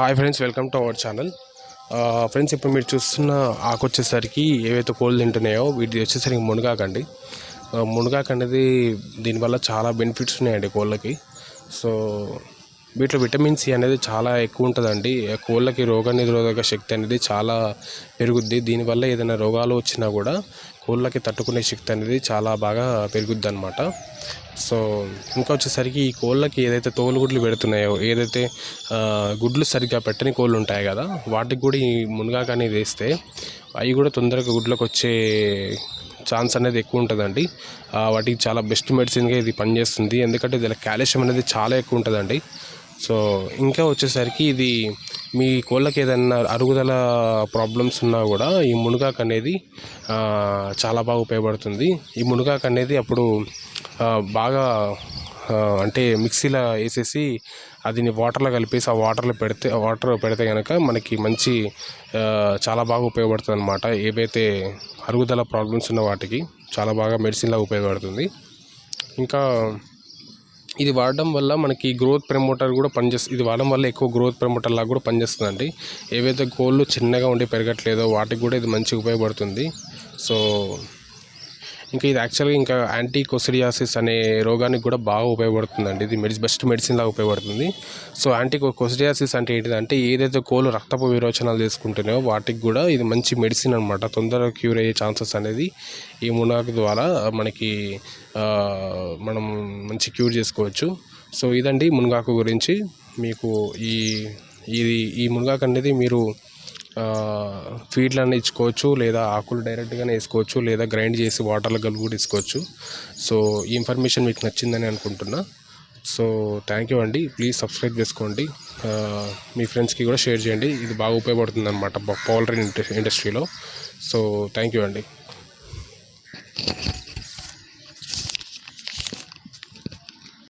Hi friends welcome to our channel friends ఇప్పుడు మీరు చూస్తున్న ఆకు వచ్చేసరికి ఏవైతే కోళ్ళు తింటున్నాయో వీటి వచ్చేసరికి మునగాకండి. ఆ, మునగాకు అనేది దీనివల్ల చాలా బెనిఫిట్స్ ఉన్నాయండి కోళ్ళకి. సో వీటిలో విటమిన్ సి అనేది చాలా ఎక్కువ ఉంటుందండి. Uh, కోళ్ళకి రోగ నిరోధక శక్తి అనేది చాలా పెరుగుద్ది. దీనివల్ల ఏదైనా రోగాలు వచ్చినా కూడా కోళ్ళకి తట్టుకునే శక్తి అనేది చాలా బాగా పెరుగుద్ది అనమాట సో ఇంకా వచ్చేసరికి ఈ కోళ్ళకి ఏదైతే తోలుగుడ్లు పెడుతున్నాయో ఏదైతే గుడ్లు సరిగ్గా పెట్టని కోళ్ళు ఉంటాయి కదా వాటికి కూడా ఈ మునగాకు అనేది వేస్తే అవి కూడా తొందరగా గుడ్లకు వచ్చే ఛాన్స్ అనేది ఎక్కువ ఉంటుందండి వాటికి చాలా బెస్ట్ మెడిసిన్గా ఇది పనిచేస్తుంది. ఎందుకంటే దీనిలో కాల్షియం అనేది చాలా ఎక్కువ ఉంటుందండి సో ఇంకా వచ్చేసరికి ఇది మీ కోళ్ళకి ఏదైనా అరుగుదల ప్రాబ్లమ్స్ ఉన్నా కూడా ఈ మునగాకు అనేది చాలా బాగా ఉపయోగపడుతుంది. ఈ మునగాకు అనేది అప్పుడు బాగా అంటే మిక్సీలో వేసేసి అది వాటర్లో కలిపేసి ఆ వాటర్లో పెడితే ఆ వాటర్ పెడితే కనుక మనకి మంచి చాలా బాగా ఉపయోగపడుతుంది అనమాట ఏవైతే అరుగుదల ప్రాబ్లమ్స్ ఉన్న వాటికి చాలా బాగా మెడిసిన్లా ఉపయోగపడుతుంది. ఇంకా ఇది వాడడం వల్ల మనకి గ్రోత్ ప్రమోటర్ కూడా పనిచేస్తుంది ఇది వాడడం వల్ల ఎక్కువ గ్రోత్ ప్రమోటర్ లాగా కూడా పనిచేస్తుందండి. ఏవైతే కోళ్ళు చిన్నగా ఉండి పెరగట్లేదో వాటికి కూడా ఇది మంచిగా ఉపయోగపడుతుంది. సో ఇంకా ఇది యాక్చువల్గా ఇంకా యాంటీ కొసిడియాసిస్ అనే రోగానికి కూడా బాగా ఉపయోగపడుతుందండి. ఇది మెడిసి బెస్ట్ మెడిసిన్ లాగా ఉపయోగపడుతుంది. సో యాంటీ కొసిడియాసిస్ అంటే ఏంటిదంటే ఏదైతే కోళ్ళు రక్తపు విరోచనాలు తీసుకుంటున్నాయో వాటికి కూడా ఇది మంచి మెడిసిన్ అనమాట తొందరగా క్యూర్ అయ్యే ఛాన్సెస్ అనేది ఈ మునాక్ ద్వారా మనకి మనం మంచి క్యూర్ చేసుకోవచ్చు. సో ఇదండి మునగాకు గురించి. మీకు ఈ ఇది ఈ మునగాకు అనేది మీరు ఫీడ్లను ఇచ్చుకోవచ్చు లేదా ఆకులు డైరెక్ట్గానే వేసుకోవచ్చు లేదా గ్రైండ్ చేసి వాటర్లో కలిపి కూడా ఇసుకోవచ్చు సో ఈ ఇన్ఫర్మేషన్ మీకు నచ్చిందని అనుకుంటున్నా. సో థ్యాంక్ యూ అండి. ప్లీజ్ సబ్స్క్రైబ్ చేసుకోండి. మీ ఫ్రెండ్స్కి కూడా షేర్ చేయండి. ఇది బాగా ఉపయోగపడుతుంది అనమాట పౌల్ట్రీ ఇండస్ట్రీలో. సో థ్యాంక్ యూ అండి.